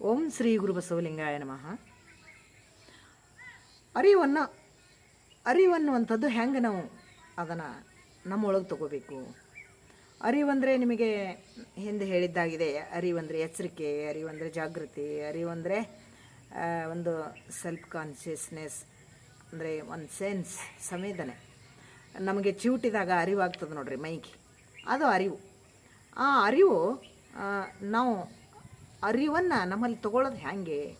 ಓಂ ಶ್ರೀ ಗುರು ಬಸವಲಿಂಗಾಯ ನಮಃ. ಅರಿವನ್ನು, ಅರಿವನ್ನುವಂಥದ್ದು ಹೆಂಗೆ ನಾವು ಅದನ್ನು ನಮ್ಮೊಳಗೆ ತಗೋಬೇಕು? ಅರಿವಂದರೆ ನಿಮಗೆ ಹಿಂದೆ ಹೇಳಿದ್ದಾಗಿದೆ, ಅರಿವಂದರೆ ಎಚ್ಚರಿಕೆ, ಅರಿವಂದರೆ ಜಾಗೃತಿ, ಅರಿವಂದರೆ ಒಂದು ಸೆಲ್ಫ್ ಕಾನ್ಷಿಯಸ್ನೆಸ್ ಅಂದರೆ ಒಂದು ಸೆನ್ಸ್ ಸಂವೇದನೆ. ನಮಗೆ ಚಿವುಟಿದಾಗ ಅರಿವಾಗ್ತದೆ ನೋಡ್ರಿ ಮೈಗೆ. ಅದು ಅರಿವು. ಆ ಅರಿವು ನಾವು ಅರಿವನ್ನು ನಮ್ಮಲ್ಲಿ ತಗೊಳ್ಳೋದು ಹೇಗೆ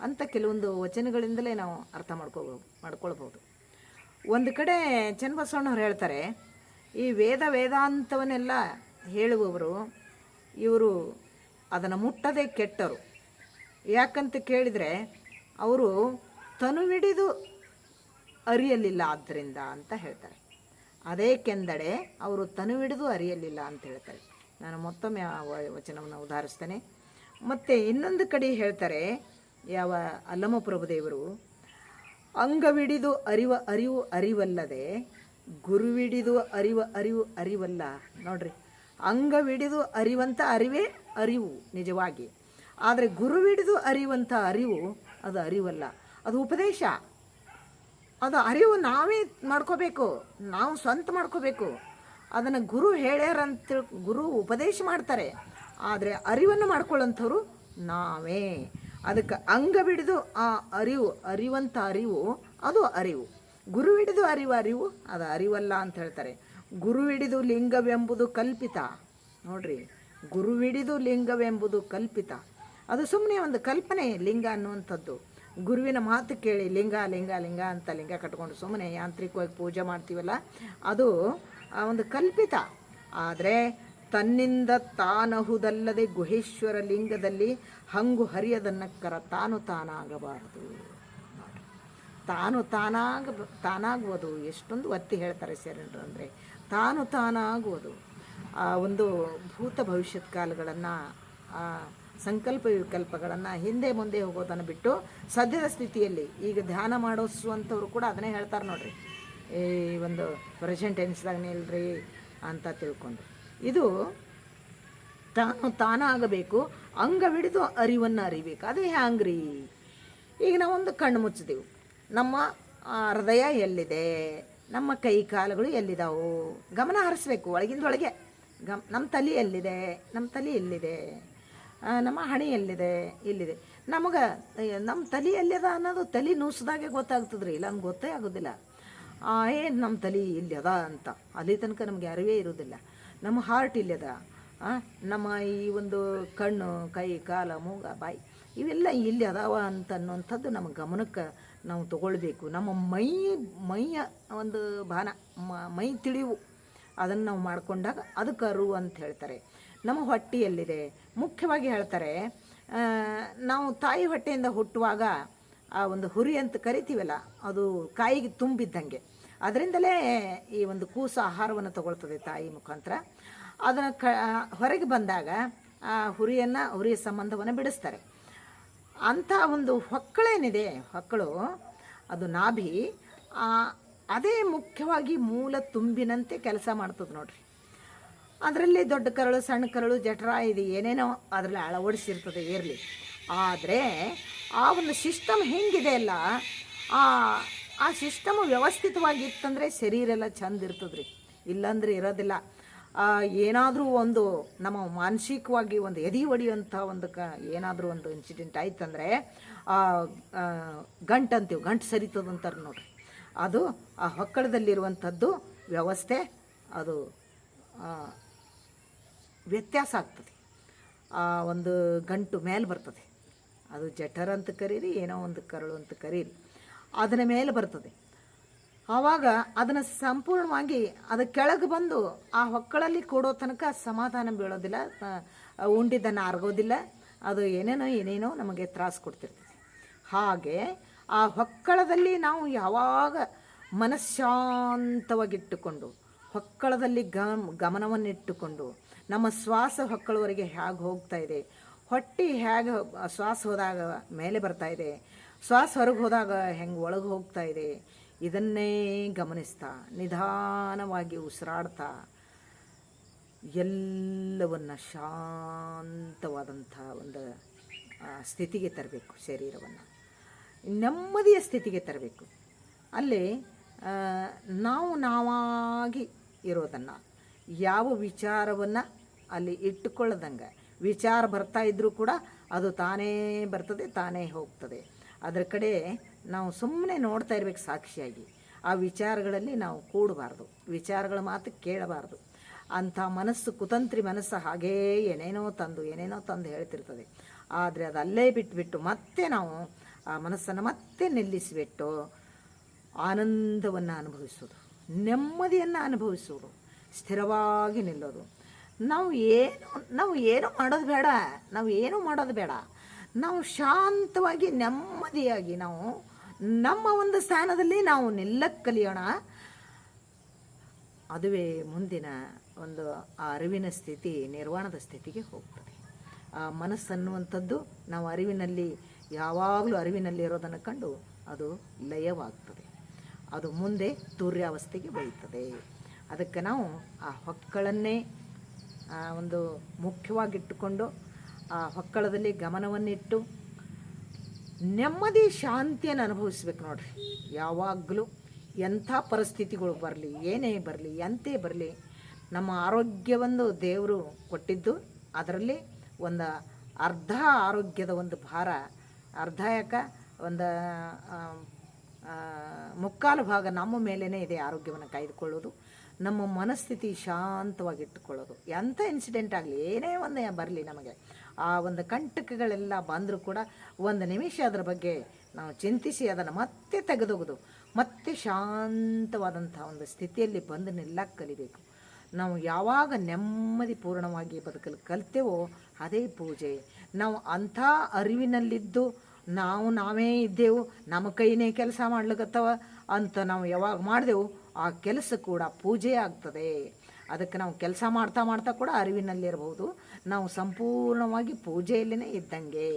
ಅಂತ ಕೆಲವೊಂದು ವಚನಗಳಿಂದಲೇ ನಾವು ಅರ್ಥ ಮಾಡ್ಕೋಬೋದು ಮಾಡ್ಕೊಳ್ಬೋದು. ಒಂದು ಕಡೆ ಚನ್ನಬಸವಣ್ಣವ್ರು ಹೇಳ್ತಾರೆ, ಈ ವೇದ ವೇದಾಂತವನ್ನೆಲ್ಲ ಹೇಳುವವರು ಇವರು ಅದನ್ನು ಮುಟ್ಟದೆ ಕೆಟ್ಟರು. ಯಾಕಂತ ಕೇಳಿದರೆ ಅವರು ತನುವಿಡಿದು ಅರಿಯಲಿಲ್ಲ ಆದ್ದರಿಂದ ಅಂತ ಹೇಳ್ತಾರೆ. ಅದೇಕೆಂದಡೆ ಅವರು ತನುವಿಡಿದು ಅರಿಯಲಿಲ್ಲ ಅಂತ ಹೇಳ್ತಾರೆ. ನಾನು ಮತ್ತೊಮ್ಮೆ ಆ ವಚನವನ್ನು ಉದಾಹರಿಸ್ತೇನೆ. ಮತ್ತು ಇನ್ನೊಂದು ಕಡೆ ಹೇಳ್ತಾರೆ, ಯಾವ ಅಲ್ಲಮ ಪ್ರಭುದೇವರು ಅಂಗವಿಡಿದು ಅರಿವ ಅರಿವು ಅರಿವಲ್ಲದೆ, ಗುರುವಿಡಿದು ಅರಿವ ಅರಿವು ಅರಿವಲ್ಲ. ನೋಡ್ರಿ, ಅಂಗವಿಡಿದು ಅರಿವಂಥ ಅರಿವೇ ಅರಿವು, ನಿಜವಾಗಿ. ಆದರೆ ಗುರುವಿಡಿದು ಅರಿವಂಥ ಅರಿವು, ಅದು ಅರಿವಲ್ಲ. ಅದು ಉಪದೇಶ. ಅದು ಅರಿವು ನಾವೇ ಮಾಡ್ಕೋಬೇಕು, ನಾವು ಸ್ವಂತ ಮಾಡ್ಕೋಬೇಕು. ಅದನ್ನು ಗುರು ಹೇಳ್ಯಾರಂತ ಗುರು ಉಪದೇಶ ಮಾಡ್ತಾರೆ. ಆದರೆ ಅರಿವನ್ನು ಮಾಡ್ಕೊಳ್ಳೋಂಥವ್ರು ನಾವೇ. ಅದಕ್ಕೆ ಅಂಗ ಬಿಡಿದು ಆ ಅರಿವು ಅರಿವಂಥ ಅರಿವು, ಅದು ಅರಿವು. ಗುರು ಹಿಡಿದು ಅರಿವು ಅರಿವು, ಅದು ಅರಿವಲ್ಲ ಅಂತ ಹೇಳ್ತಾರೆ. ಗುರು ಹಿಡಿದು ಲಿಂಗವೆಂಬುದು ಕಲ್ಪಿತ. ನೋಡ್ರಿ, ಗುರು ಹಿಡಿದು ಲಿಂಗವೆಂಬುದು ಕಲ್ಪಿತ. ಅದು ಸುಮ್ಮನೆ ಒಂದು ಕಲ್ಪನೆ, ಲಿಂಗ ಅನ್ನುವಂಥದ್ದು. ಗುರುವಿನ ಮಾತು ಕೇಳಿ, ಲಿಂಗ ಲಿಂಗ ಲಿಂಗ ಅಂತ ಲಿಂಗ ಕಟ್ಕೊಂಡು ಸುಮ್ಮನೆ ಯಾಂತ್ರಿಕವಾಗಿ ಪೂಜೆ ಮಾಡ್ತೀವಲ್ಲ, ಅದು ಒಂದು ಕಲ್ಪಿತ. ಆದರೆ ತನ್ನಿಂದ ತಾನಹುದಲ್ಲದೆ ಗುಹೇಶ್ವರ ಲಿಂಗದಲ್ಲಿ ಹಂಗು ಹರಿಯದನ್ನಕ್ಕರ ತಾನು ತಾನಾಗಬಾರದು. ತಾನು ತಾನಾಗ ತಾನಾಗುವುದು. ಎಷ್ಟೊಂದು ಒತ್ತಿ ಹೇಳ್ತಾರೆ ಶರಣರು ಅಂದರೆ ತಾನು ತಾನಾಗುವುದು. ಆ ಒಂದು ಭೂತ ಭವಿಷ್ಯತ್ ಕಾಲಗಳನ್ನು ಸಂಕಲ್ಪ ವಿಕಲ್ಪಗಳನ್ನು ಹಿಂದೆ ಮುಂದೆ ಹೋಗೋದನ್ನು ಬಿಟ್ಟು ಸದ್ಯದ ಸ್ಥಿತಿಯಲ್ಲಿ ಈಗ ಧ್ಯಾನ ಮಾಡಿಸುವಂಥವ್ರು ಕೂಡ ಅದನ್ನೇ ಹೇಳ್ತಾರೆ ನೋಡ್ರಿ. ಈ ಒಂದು ಪ್ರೆಸೆಂಟ್ ಎನ್ಸ್ದಾಗ ನಿಲ್ರಿ ಅಂತ ತಿಳ್ಕೊಂಡು. ಇದು ತಾನು ತಾನಾಗಬೇಕು ಅಂಗವಿಡಿದು ಅರಿವನ್ನು ಅರಿಬೇಕು. ಅದು ಹ್ಯಾಂಗ್ರಿ? ಈಗ ನಾವೊಂದು ಕಣ್ಣು ಮುಚ್ಚಿದೆವು. ನಮ್ಮ ಹೃದಯ ಎಲ್ಲಿದೆ? ನಮ್ಮ ಕೈ ಕಾಲುಗಳು ಎಲ್ಲಿದಾವು? ಗಮನ ಹರಿಸ್ಬೇಕು ಒಳಗಿಂದೊಳಗೆ ಗಮ್ ನಮ್ಮ ತಲೆ ಎಲ್ಲಿದೆ? ನಮ್ಮ ತಲೆ ಎಲ್ಲಿದೆ? ನಮ್ಮ ಹಣೆ ಎಲ್ಲಿದೆ? ಇಲ್ಲಿದೆ ನಮಗೆ ನಮ್ಮ ತಲೆ ಎಲ್ಲಿದ ಅನ್ನೋದು ತಲೆ ನೂಸಿದಾಗೆ ಗೊತ್ತಾಗ್ತದ್ರಿ. ಇಲ್ಲ ನಮ್ಗೆ ಗೊತ್ತೇ ಆಗೋದಿಲ್ಲ. ಏನು ನಮ್ಮ ತಲೆ ಇಲ್ಲಿ ಅದ ಅಂತ. ಅಲ್ಲಿ ತನಕ ನಮಗೆ ಅರಿವೇ ಇರೋದಿಲ್ಲ. ನಮ್ಮ ಹಾರ್ಟ್ ಇಲ್ಲದ ನಮ್ಮ ಈ ಒಂದು ಕಣ್ಣು, ಕೈ, ಕಾಲ, ಮೂಗ, ಬಾಯಿ, ಇವೆಲ್ಲ ಇಲ್ಲಿ ಅದಾವ ಅಂತ ಅನ್ನುವಂಥದ್ದು ನಮ್ಮ ಗಮನಕ್ಕೆ ನಾವು ತಗೊಳ್ಬೇಕು. ನಮ್ಮ ಮೈ, ಮೈಯ ಒಂದು ಭಾನ ಮೈ ತಿಳಿವು, ಅದನ್ನು ನಾವು ಮಾಡಿಕೊಂಡಾಗ ಅದಕ್ಕೆ ಅರು ಅಂತ ಹೇಳ್ತಾರೆ. ನಮ್ಮ ಹೊಟ್ಟೆಯಲ್ಲಿದೆ. ಮುಖ್ಯವಾಗಿ ಹೇಳ್ತಾರೆ ನಾವು ತಾಯಿ ಹೊಟ್ಟೆಯಿಂದ ಹುಟ್ಟುವಾಗ ಆ ಒಂದು ಹುರಿ ಅಂತ ಕರಿತೀವಲ್ಲ, ಅದು ಕಾಯಿಗೆ ತುಂಬಿದ್ದಂಗೆ. ಅದರಿಂದಲೇ ಈ ಒಂದು ಕೂಸು ಆಹಾರವನ್ನು ತಗೊಳ್ತದೆ ತಾಯಿ ಮುಖಾಂತರ. ಅದನ್ನು ಕ, ಹೊರಗೆ ಬಂದಾಗ, ಆ ಹುರಿಯನ್ನು, ಹುರಿಯ ಸಂಬಂಧವನ್ನು ಬಿಡಿಸ್ತಾರೆ. ಅಂಥ ಒಂದು ಹೊಕ್ಕಳೇನಿದೆ, ಹೊಕ್ಕಳು, ಅದು ನಾಭಿ ಅದೇ ಮುಖ್ಯವಾಗಿ ಮೂಲ ತುಂಬಿನಂತೆ ಕೆಲಸ ಮಾಡ್ತದೆ ನೋಡ್ರಿ. ಅದರಲ್ಲಿ ದೊಡ್ಡ ಕರಳು, ಸಣ್ಣ ಕರಳು, ಜಠರ ಇದು ಏನೇನೋ ಅದರಲ್ಲಿ ಅಳವಡಿಸಿರ್ತದೆ ಇರಲಿ ಆದರೆ, ಆ ಒಂದು ಸಿಸ್ಟಮ್ ಹೆಂಗಿದೆ ಅಲ್ಲ, ಆ ಆ ಸಿಸ್ಟಮ್ ವ್ಯವಸ್ಥಿತವಾಗಿತ್ತಂದರೆ ಶರೀರ ಎಲ್ಲ ಚಂದ ಇರ್ತದ್ರಿ. ಇಲ್ಲಾಂದ್ರೆ ಇರೋದಿಲ್ಲ. ಏನಾದರೂ ಒಂದು ನಮ್ಮ ಮಾನಸಿಕವಾಗಿ ಒಂದು ಎದಿ ಹೊಡೆಯುವಂಥ ಒಂದು ಕ, ಏನಾದರೂ ಒಂದು ಇನ್ಸಿಡೆಂಟ್ ಆಯ್ತಂದರೆ ಗಂಟು ಅಂತೀವಿ, ಗಂಟು ಸರಿತದಂತಾರೆ ನೋಡ್ರಿ. ಅದು ಆ ಹೊಕ್ಕಳದಲ್ಲಿರುವಂಥದ್ದು ವ್ಯವಸ್ಥೆ, ಅದು ವ್ಯತ್ಯಾಸ ಆಗ್ತದೆ. ಆ, ಒಂದು ಗಂಟು ಮೇಲೆ ಬರ್ತದೆ. ಅದು ಜಠರ ಅಂತ ಕರೀರಿ, ಏನೋ ಒಂದು ಕರಳು ಅಂತ ಕರೀರಿ. ಅದರ ಮೇಲೆ ಬರ್ತದೆ ಆವಾಗ ಅದನ್ನು ಸಂಪೂರ್ಣವಾಗಿ ಅದು ಕೆಳಗೆ ಬಂದು ಆ ಹೊಕ್ಕಳಲ್ಲಿ ಕೊಡೋ ತನಕ ಸಮಾಧಾನ ಬೀಳೋದಿಲ್ಲ ಉಂಡಿದ್ದನ್ನು ಅರ್ಗೋದಿಲ್ಲ, ಅದು ಏನೇನೋ ಏನೇನೋ ನಮಗೆ ತ್ರಾಸು ಕೊಡ್ತಿರ್ತದೆ. ಹಾಗೆ ಆ ಹೊಕ್ಕಳದಲ್ಲಿ ನಾವು ಯಾವಾಗ ಮನಃಶಾಂತವಾಗಿಟ್ಟುಕೊಂಡು, ಹೊಕ್ಕಳದಲ್ಲಿ ಗಮ್, ಗಮನವನ್ನಿಟ್ಟುಕೊಂಡು, ನಮ್ಮ ಶ್ವಾಸ ಹೊಕ್ಕಳವರೆಗೆ ಹೇಗೆ ಹೋಗ್ತಾ ಇದೆ, ಹೊಟ್ಟೆ ಹೇಗೆ ಶ್ವಾಸ ಹೋದಾಗ ಮೇಲೆ ಬರ್ತಾ ಇದೆ ಶ್ವಾಸ ಹೊರಗೆ ಹೋದಾಗ ಹೆಂಗೆ ಒಳಗೆ ಹೋಗ್ತಾ ಇದೆ, ಇದನ್ನೇ ಗಮನಿಸ್ತಾ, ನಿಧಾನವಾಗಿ ಉಸಿರಾಡ್ತಾ, ಎಲ್ಲವನ್ನು ಶಾಂತವಾದಂಥ ಒಂದು ಸ್ಥಿತಿಗೆ ತರಬೇಕು ಶರೀರವನ್ನು. ನೆಮ್ಮದಿಯ ಸ್ಥಿತಿಗೆ ತರಬೇಕು. ಅಲ್ಲಿ ನಾವು ನಾವಾಗಿ ಇರೋದನ್ನು, ಯಾವ ವಿಚಾರವನ್ನು ಅಲ್ಲಿ ಇಟ್ಟುಕೊಳ್ಳದಂಗೆ. ವಿಚಾರ ಬರ್ತಾ ಇದ್ದರೂ ಕೂಡ ಅದು ತಾನೇ ಬರ್ತದೆ, ತಾನೇ ಹೋಗ್ತದೆ. ಅದರ ಕಡೆ ನಾವು ಸುಮ್ಮನೆ ನೋಡ್ತಾ ಇರ್ಬೇಕು ಸಾಕ್ಷಿಯಾಗಿ. ಆ ವಿಚಾರಗಳಲ್ಲಿ ನಾವು ಕೂಡಬಾರ್ದು. ವಿಚಾರಗಳ ಮಾತು ಕೇಳಬಾರ್ದು. ಅಂಥ ಮನಸ್ಸು, ಕುತಂತ್ರಿ ಮನಸ್ಸು ಹಾಗೇ ಏನೇನೋ ತಂದು ಏನೇನೋ ತಂದು ಹೇಳ್ತಿರ್ತದೆ. ಆದರೆ ಅದು ಅಲ್ಲೇ ಬಿಟ್ಬಿಟ್ಟು ಮತ್ತೆ ನಾವು ಆ ಮನಸ್ಸನ್ನು ಮತ್ತೆ ನಿಲ್ಲಿಸಿಬಿಟ್ಟು ಆನಂದವನ್ನು ಅನುಭವಿಸೋದು. ನೆಮ್ಮದಿಯನ್ನು ಅನುಭವಿಸೋದು. ಸ್ಥಿರವಾಗಿ ನಿಲ್ಲೋದು. ನಾವು ಏನು ನಾವು ಏನು ಮಾಡೋದು ಬೇಡ. ನಾವು ಏನು ಮಾಡೋದು ಬೇಡ. ನಾವು ಶಾಂತವಾಗಿ, ನೆಮ್ಮದಿಯಾಗಿ ನಾವು ನಮ್ಮ ಒಂದು ಸ್ಥಾನದಲ್ಲಿ ನಾವು ನಿಲ್ಲಕ್ಕೆ ಕಲಿಯೋಣ. ಅದುವೇ ಮುಂದಿನ ಒಂದು ಆ ಅರಿವಿನ ಸ್ಥಿತಿ, ನಿರ್ವಾಣದ ಸ್ಥಿತಿಗೆ ಹೋಗ್ತದೆ. ಆ ಮನಸ್ಸನ್ನುವಂಥದ್ದು ನಾವು ಅರಿವಿನಲ್ಲಿ, ಯಾವಾಗಲೂ ಅರಿವಿನಲ್ಲಿ ಇರೋದನ್ನು ಕಂಡು ಅದು ಲಯವಾಗ್ತದೆ. ಅದು ಮುಂದೆ ತೂರ್ಯಾವಸ್ಥೆಗೆ ಬೆಳೀತದೆ ಅದಕ್ಕೆ ನಾವು ಆ ಹೊಕ್ಕಳನ್ನೇ ಒಂದು ಮುಖ್ಯವಾಗಿಟ್ಟುಕೊಂಡು ಆ ಹೊಕ್ಕಳದಲ್ಲಿ ಗಮನವನ್ನಿಟ್ಟು ನೆಮ್ಮದಿ ಶಾಂತಿಯನ್ನು ಅನುಭವಿಸ್ಬೇಕು ನೋಡ್ರಿ. ಯಾವಾಗಲೂ ಎಂಥ ಪರಿಸ್ಥಿತಿಗಳು ಬರಲಿ, ಏನೇ ಬರಲಿ, ಎಂತೇ ಬರಲಿ, ನಮ್ಮ ಆರೋಗ್ಯವೊಂದು ದೇವರು ಕೊಟ್ಟಿದ್ದು, ಅದರಲ್ಲಿ ಒಂದು ಅರ್ಧ ಆರೋಗ್ಯದ ಒಂದು ಭಾರ, ಅರ್ಧ ಯಾಕ, ಒಂದು ಮುಕ್ಕಾಲು ಭಾಗ ನಮ್ಮ ಮೇಲೇ ಇದೆ ಆರೋಗ್ಯವನ್ನು ಕಾಯ್ದುಕೊಳ್ಳೋದು, ನಮ್ಮ ಮನಸ್ಥಿತಿ ಶಾಂತವಾಗಿಟ್ಟುಕೊಳ್ಳೋದು ಎಂಥ ಇನ್ಸಿಡೆಂಟ್ ಆಗಲಿ, ಏನೇ ಒಂದು ಬರಲಿ ನಮಗೆ. ಆ ಒಂದು ಕಂಟಕಗಳೆಲ್ಲ ಬಂದರೂ ಕೂಡ ಒಂದು ನಿಮಿಷ ಅದರ ಬಗ್ಗೆ ನಾವು ಚಿಂತಿಸಿ ಅದನ್ನು ಮತ್ತೆ ತೆಗೆದೋಗೋದು, ಮತ್ತೆ ಶಾಂತವಾದಂಥ ಒಂದು ಸ್ಥಿತಿಯಲ್ಲಿ ಬಂದು ಕಲಿಬೇಕು. ನಾವು ಯಾವಾಗ ನೆಮ್ಮದಿ ಪೂರ್ಣವಾಗಿ ಬದುಕಲು ಕಲಿತೇವೋ ಅದೇ ಪೂಜೆ. ನಾವು ಅಂಥ ಅರಿವಿನಲ್ಲಿದ್ದು ನಾವು ನಾವೇ ಇದ್ದೆವು, ನಮ್ಮ ಕೈನೇ ಕೆಲಸ ಮಾಡ್ಲಿಕ್ಕತ್ತವ ಅಂತ ನಾವು ಯಾವಾಗ ಮಾಡಿದೆವು, ಆ ಕೆಲಸ ಕೂಡ ಪೂಜೆ ಆಗ್ತದೆ. ಅದಕ್ಕೆ ನಾವು ಕೆಲಸ ಮಾಡ್ತಾ ಮಾಡ್ತಾ ಕೂಡ ಅರಿವಿನಲ್ಲಿರಬಹುದು. ನಾವು ಸಂಪೂರ್ಣವಾಗಿ ಪೂಜೆಯಲ್ಲೇ ಇದ್ದಂಗೆ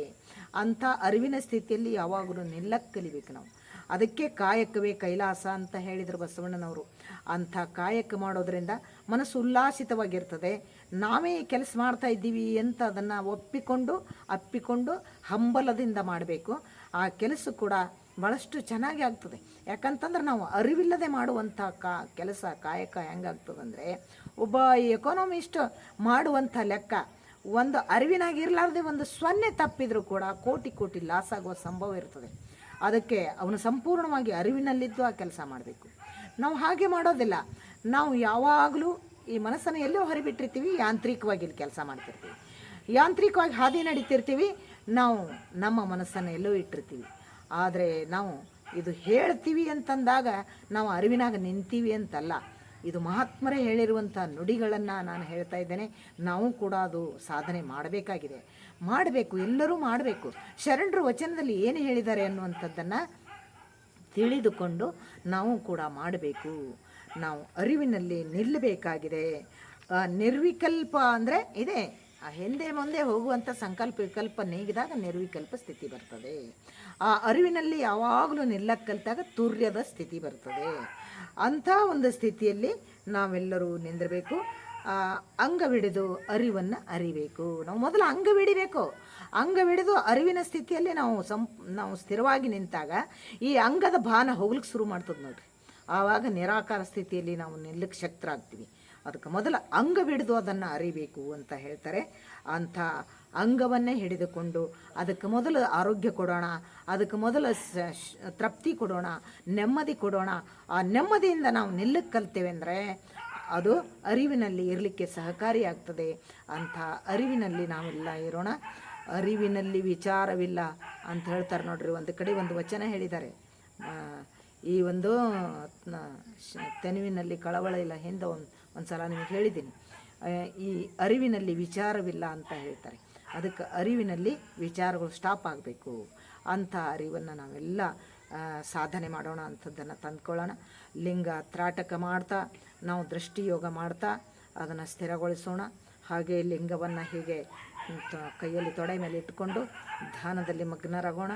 ಅಂಥ ಅರಿವಿನ ಸ್ಥಿತಿಯಲ್ಲಿ ಯಾವಾಗಲೂ ನಿಲ್ಲಕ್ಕೆ ಕಲಿಬೇಕು ನಾವು. ಅದಕ್ಕೆ ಕಾಯಕವೇ ಕೈಲಾಸ ಅಂತ ಹೇಳಿದರು ಬಸವಣ್ಣನವರು. ಅಂಥ ಕಾಯಕ ಮಾಡೋದರಿಂದ ಮನಸ್ಸು ಉಲ್ಲಾಸಿತವಾಗಿರ್ತದೆ. ನಾವೇ ಕೆಲಸ ಮಾಡ್ತಾ ಇದ್ದೀವಿ ಅಂತ ಅದನ್ನು ಒಪ್ಪಿಕೊಂಡು, ಅಪ್ಪಿಕೊಂಡು ಹಂಬಲದಿಂದ ಮಾಡಬೇಕು. ಆ ಕೆಲಸ ಕೂಡ ಭಾಳಷ್ಟು ಚೆನ್ನಾಗಿ ಆಗ್ತದೆ. ಯಾಕಂತಂದ್ರೆ ನಾವು ಅರಿವಿಲ್ಲದೆ ಮಾಡುವಂಥ ಕಾ, ಕೆಲಸ, ಕಾಯಕ ಹೆಂಗಾಗ್ತದಂದರೆ ಒಬ್ಬ ಎಕಾನಮಿಸ್ಟ್ ಮಾಡುವಂಥ ಲೆಕ್ಕ ಒಂದು ಅರಿವಿನಾಗಿರಲಾರ್ದೆ ಒಂದು ಸೊನ್ನೆ ತಪ್ಪಿದರೂ ಕೂಡ ಕೋಟಿ ಕೋಟಿ ಲಾಸ್ ಆಗುವ ಸಂಭವ ಇರ್ತದೆ. ಅದಕ್ಕೆ ಅವನು ಸಂಪೂರ್ಣವಾಗಿ ಅರಿವಿನಲ್ಲಿದ್ದು ಆ ಕೆಲಸ ಮಾಡಬೇಕು. ನಾವು ಹಾಗೆ ಮಾಡೋದಿಲ್ಲ. ನಾವು ಯಾವಾಗಲೂ ಈ ಮನಸ್ಸನ್ನು ಎಲ್ಲೋ ಹೊರಬಿಟ್ಟಿರ್ತೀವಿ, ಯಾಂತ್ರಿಕವಾಗಿ ಇಲ್ಲಿ ಕೆಲಸ ಮಾಡ್ತಿರ್ತೀವಿ. ಯಾಂತ್ರಿಕವಾಗಿ ಹಾದಿ ನಡೀತಿರ್ತೀವಿ, ನಾವು ನಮ್ಮ ಮನಸ್ಸನ್ನು ಎಲ್ಲೋ ಇಟ್ಟಿರ್ತೀವಿ. ಆದರೆ ನಾವು ಇದು ಹೇಳ್ತೀವಿ ಅಂತಂದಾಗ ನಾವು ಅರಿವಿನಾಗ ನಿಂತೀವಿ ಅಂತಲ್ಲ. ಇದು ಮಹಾತ್ಮರೇ ಹೇಳಿರುವಂಥ ನುಡಿಗಳನ್ನು ನಾನು ಹೇಳ್ತಾ ಇದ್ದೇನೆ. ನಾವು ಕೂಡ ಅದು ಸಾಧನೆ ಮಾಡಬೇಕಾಗಿದೆ. ಮಾಡಬೇಕು, ಎಲ್ಲರೂ ಮಾಡಬೇಕು. ಶರಣರು ವಚನದಲ್ಲಿ ಏನು ಹೇಳಿದ್ದಾರೆ ಅನ್ನುವಂಥದ್ದನ್ನು ತಿಳಿದುಕೊಂಡು ನಾವು ಕೂಡ ಮಾಡಬೇಕು. ನಾವು ಅರಿವಿನಲ್ಲಿ ನಿಲ್ಲಬೇಕಾಗಿದೆ. ನಿರ್ವಿಕಲ್ಪ ಅಂದರೆ ಇದೆ. ಆ ಹಿಂದೆ ಮುಂದೆ ಹೋಗುವಂಥ ಸಂಕಲ್ಪ, ವಿಕಲ್ಪ ನೀಗಿದಾಗ ನಿರ್ವಿಕಲ್ಪ ಸ್ಥಿತಿ ಬರ್ತದೆ. ಆ ಅರಿವಿನಲ್ಲಿ ಯಾವಾಗಲೂ ನಿಲ್ಲಕ್ಕಲ್ತಾಗ ತುರ್ಯದ ಸ್ಥಿತಿ ಬರ್ತದೆ. ಅಂಥ ಒಂದು ಸ್ಥಿತಿಯಲ್ಲಿ ನಾವೆಲ್ಲರೂ ನಿಂದಿರಬೇಕು. ಅಂಗವಿಡಿದು ಅರಿವನ್ನು ಅರಿಬೇಕು. ನಾವು ಮೊದಲು ಅಂಗವಿಡಿಬೇಕು ಅಂಗವಿಡಿದು ಅರಿವಿನ ಸ್ಥಿತಿಯಲ್ಲಿ ನಾವು ಸಂ ನಾವು ಸ್ಥಿರವಾಗಿ ನಿಂತಾಗ ಈ ಅಂಗದ ಭಾನ ಹೋಗ್ಲಿಕ್ಕೆ ಶುರು ಮಾಡ್ತದೆ ನೋಡ್ರಿ. ಆವಾಗ ನಿರಾಕಾರ ಸ್ಥಿತಿಯಲ್ಲಿ ನಾವು ನಿಲ್ಲಕ್ಕೆ ಶಕ್ತರಾಗ್ತೀವಿ. ಅದಕ್ಕೆ ಮೊದಲು ಅಂಗವಿಡಿದು ಅದನ್ನು ಅರಿಬೇಕು ಅಂತ ಹೇಳ್ತಾರೆ. ಅಂಥ ಅಂಗವನ್ನೇ ಹಿಡಿದುಕೊಂಡು ಅದಕ್ಕೆ ಮೊದಲು ಆರೋಗ್ಯ ಕೊಡೋಣ, ಅದಕ್ಕೆ ಮೊದಲು ತೃಪ್ತಿ ಕೊಡೋಣ, ನೆಮ್ಮದಿ ಕೊಡೋಣ. ಆ ನೆಮ್ಮದಿಯಿಂದ ನಾವು ನಿಲ್ಲಕ್ಕೆ ಕಲ್ತೇವೆ ಅಂದರೆ ಅದು ಅರಿವಿನಲ್ಲಿ ಇರಲಿಕ್ಕೆ ಸಹಕಾರಿಯಾಗ್ತದೆ ಅಂಥ ಅರಿವಿನಲ್ಲಿ ನಾವೆಲ್ಲ ಇರೋಣ. ಅರಿವಿನಲ್ಲಿ ವಿಚಾರವಿಲ್ಲ ಅಂತ ಹೇಳ್ತಾರೆ ನೋಡ್ರಿ, ಒಂದು ಕಡೆ ಒಂದು ವಚನ ಹೇಳಿದ್ದಾರೆ. ಈ ಒಂದು ತೆನುವಿನಲ್ಲಿ ಕಳವಳ ಇಲ್ಲ ಹಿಂದೆ ಒಂದು ಒಂದು ಸಲ ನಿಮಗೆ ಹೇಳಿದ್ದೀನಿ. ಈ ಅರಿವಿನಲ್ಲಿ ವಿಚಾರವಿಲ್ಲ ಅಂತ ಹೇಳ್ತಾರೆ. ಅದಕ್ಕೆ ಅರಿವಿನಲ್ಲಿ ವಿಚಾರಗಳು ಸ್ಟಾಪ್ ಆಗಬೇಕು. ಅಂಥ ಅರಿವನ್ನು ನಾವೆಲ್ಲ ಸಾಧನೆ ಮಾಡೋಣ ಅಂಥದ್ದನ್ನು ತಂದ್ಕೊಳ್ಳೋಣ. ಲಿಂಗ ತ್ರಾಟಕ ಮಾಡ್ತಾ, ನಾವು ದೃಷ್ಟಿಯೋಗ ಮಾಡ್ತಾ, ಅದನ್ನು ಸ್ಥಿರಗೊಳಿಸೋಣ. ಹಾಗೆ ಲಿಂಗವನ್ನು ಹೀಗೆ ಕೈಯಲ್ಲಿ ತೊಡೆ ಮೇಲೆ ಇಟ್ಕೊಂಡು ಧ್ಯಾನದಲ್ಲಿ ಮಗ್ನರಾಗೋಣ.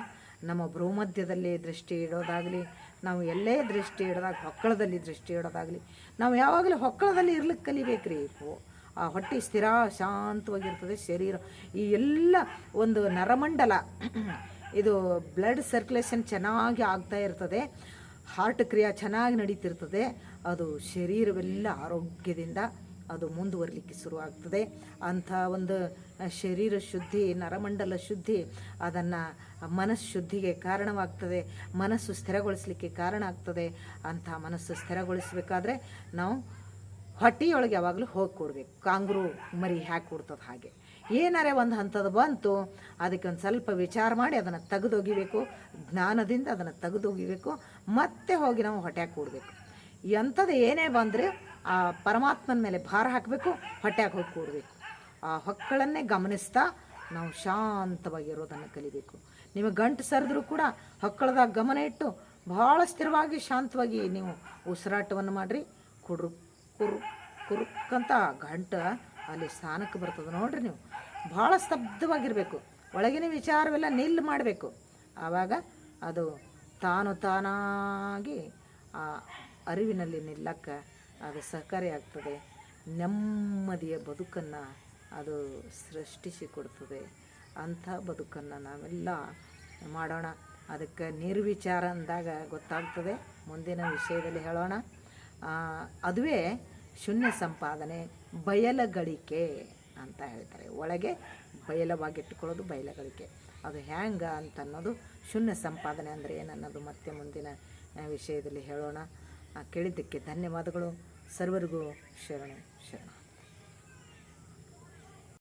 ನಮ್ಮ ಭ್ರೂಮಧ್ಯದಲ್ಲಿ ದೃಷ್ಟಿ ಇಡೋದಾಗಲಿ, ನಾವು ಎಲ್ಲೇ ದೃಷ್ಟಿ ಇಡೋದಾಗ, ಹೊಕ್ಕಳದಲ್ಲಿ ದೃಷ್ಟಿ ಇಡೋದಾಗಲಿ, ನಾವು ಯಾವಾಗಲೂ ಹೊಕ್ಕಳದಲ್ಲಿ ಇರ್ಲಿಕ್ಕೆ ಕಲಿಬೇಕ್ರಿ. ಆ ಹೊಟ್ಟೆ ಸ್ಥಿರ, ಶಾಂತವಾಗಿರ್ತದೆ ಶರೀರ. ಈ ಎಲ್ಲ ಒಂದು ನರಮಂಡಲ, ಇದು ಬ್ಲಡ್ ಸರ್ಕ್ಯುಲೇಷನ್ ಚೆನ್ನಾಗಿ ಆಗ್ತಾ ಇರ್ತದೆ. ಹಾರ್ಟ್ ಕ್ರಿಯೆ ಚೆನ್ನಾಗಿ ನಡೀತಿರ್ತದೆ. ಅದು ಶರೀರವೆಲ್ಲ ಆರೋಗ್ಯದಿಂದ ಅದು ಮುಂದುವರಲಿಕ್ಕೆ ಶುರುವಾಗ್ತದೆ. ಅಂಥ ಒಂದು ಶರೀರ ಶುದ್ಧಿ, ನರಮಂಡಲ ಶುದ್ಧಿ, ಅದನ್ನು ಮನಸ್ಸು ಶುದ್ಧಿಗೆ ಕಾರಣವಾಗ್ತದೆ. ಮನಸ್ಸು ಸ್ಥಿರಗೊಳಿಸಲಿಕ್ಕೆ ಕಾರಣ ಆಗ್ತದೆ. ಅಂಥ ಮನಸ್ಸು ಸ್ಥಿರಗೊಳಿಸಬೇಕಾದ್ರೆ ನಾವು ಹೊಟ್ಟೆಯೊಳಗೆ ಯಾವಾಗಲೂ ಹೋಗಿ ಕೊಡಬೇಕು ಕಾಂಗ್ರು ಮರಿ ಹ್ಯಾಕ್ ಕೊಡ್ತದೆ ಹಾಗೆ. ಏನಾರೆ ಒಂದು ಹಂತದ ಬಂತು ಅದಕ್ಕೆ ಒಂದು ಸ್ವಲ್ಪ ವಿಚಾರ ಮಾಡಿ ಅದನ್ನು ತೆಗೆದೊಗಿಬೇಕು, ಜ್ಞಾನದಿಂದ ಅದನ್ನು ತೆಗೆದೊಗಿಬೇಕು, ಮತ್ತೆ ಹೋಗಿ ನಾವು ಹೊಟ್ಟೆಗೆ ಕೂಡಬೇಕು ಎಂಥದ್ದು ಏನೇ ಬಂದರೆ ಆ ಪರಮಾತ್ಮನ ಮೇಲೆ ಭಾರ ಹಾಕಬೇಕು ಹೊಟ್ಟೆಗೆ ಹೋಗಿ ಕೂಡಬೇಕು ಆ ಹೊಕ್ಕಳನ್ನೇ ಗಮನಿಸ್ತಾ ನಾವು ಶಾಂತವಾಗಿರೋದನ್ನು ಕಲಿಬೇಕು. ನಿಮಗೆ ಗಂಟು ಸರಿದ್ರೂ ಕೂಡ ಹೊಕ್ಕಳದಾಗ ಗಮನ ಇಟ್ಟು ಭಾಳ ಸ್ಥಿರವಾಗಿ, ಶಾಂತವಾಗಿ ನೀವು ಉಸಿರಾಟವನ್ನು ಮಾಡಿರಿ, ಕುಡ್ರು. ಕುರು ಕುರುಕ್ಕಂತ ಗಂಟ ಅಲ್ಲಿ ಸ್ಥಾನಕ್ಕೆ ಬರ್ತದೆ ನೋಡ್ರಿ ನೀವು. ಭಾಳ ಸ್ತಬ್ಧವಾಗಿರಬೇಕು. ಒಳಗಿನ ವಿಚಾರವೆಲ್ಲ ನಿಲ್ಲು ಮಾಡಬೇಕು. ಆವಾಗ ಅದು ತಾನು ತಾನಾಗಿ ಆ ಅರಿವಿನಲ್ಲಿ ನಿಲ್ಲಕ್ಕೆ ಅದು ಸಹಕಾರಿ ಆಗ್ತದೆ. ನೆಮ್ಮದಿಯ ಬದುಕನ್ನು ಅದು ಸೃಷ್ಟಿಸಿ ಕೊಡ್ತದೆ. ಅಂಥ ಬದುಕನ್ನು ನಾವೆಲ್ಲ ಮಾಡೋಣ. ಅದಕ್ಕೆ ನಿರ್ವಿಚಾರ ಅಂದಾಗ ಗೊತ್ತಾಗ್ತದೆ. ಮುಂದಿನ ವಿಷಯದಲ್ಲಿ ಹೇಳೋಣ. ಅದುವೇ ಶೂನ್ಯ ಸಂಪಾದನೆ, ಬಯಲಗಳಿಕೆ ಅಂತ ಹೇಳ್ತಾರೆ. ಒಳಗೆ ಬಯಲವಾಗಿಟ್ಟುಕೊಳ್ಳೋದು ಬಯಲಗಳಿಕೆ. ಅದು ಹ್ಯಾಂಗ ಅಂತ ಅನ್ನೋದು ಶೂನ್ಯ ಸಂಪಾದನೆ ಅಂದರೆ ಏನನ್ನೋದು ಮತ್ತೆ ಮುಂದಿನ ವಿಷಯದಲ್ಲಿ ಹೇಳೋಣ. ಕೇಳಿದ್ದಕ್ಕೆ ಧನ್ಯವಾದಗಳು. ಸರ್ವರಿಗೂ ಶರಣ ಶರಣ.